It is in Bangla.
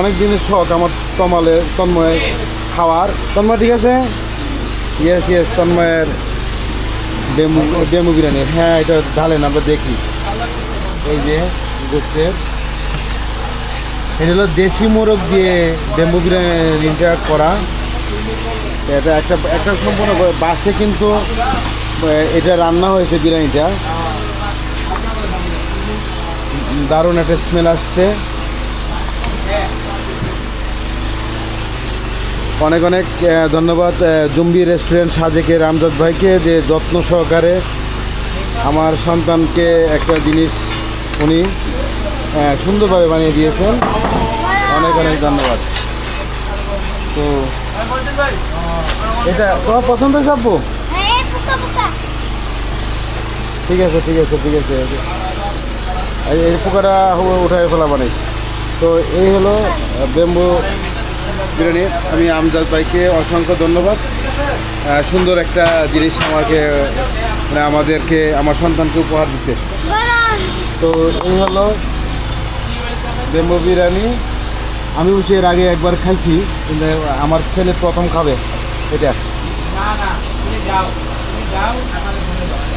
অনেক দিনের শখ আমার তমালে তন্ময় খাওয়ার। তন্ময়, ঠিক আছে? ইয়েস ইয়েস তন্ময়ের ডেমু ডেমু বিরিয়ানি। হ্যাঁ এটা ঢালেন, আমরা দেখি। এই যে, গোস্তের। এটা হলো দেশি মোরগ দিয়ে ডেমু বিরিয়ানিটা করা। এটা একটা একটা সম্পূর্ণ বাসে কিন্তু এটা রান্না হয়েছে বিরিয়ানিটা। দারুণ একটা স্মেল আসছে। অনেক অনেক ধন্যবাদ জম্বি রেস্টুরেন্ট সাজেকে রামজাদ ভাইকে যে যত্ন সহকারে আমার সন্তানকে একটা জিনিস উনি সুন্দরভাবে বানিয়ে দিয়েছেন। অনেক অনেক ধন্যবাদ। তো এটা তোমার পছন্দ হয়েছে আপু হ্যাঁ ঠিক আছে ঠিক আছে ঠিক আছে। এই পোকাটা উঠায় ফেলা মানে। তো এই হলো বেম্বু বিরিয়ানি, আমি আমজাদ ভাইকে অসংখ্য ধন্যবাদ। সুন্দর একটা জিনিস আমাকে মানে আমাদেরকে, আমার সন্তানকে উপহার দিচ্ছে তো এই হলো বেম্বু বিরিয়ানি। আমি অবশ্য এর আগে একবার খাইছি, কিন্তু আমার ছেলে প্রথম খাবে, এটা।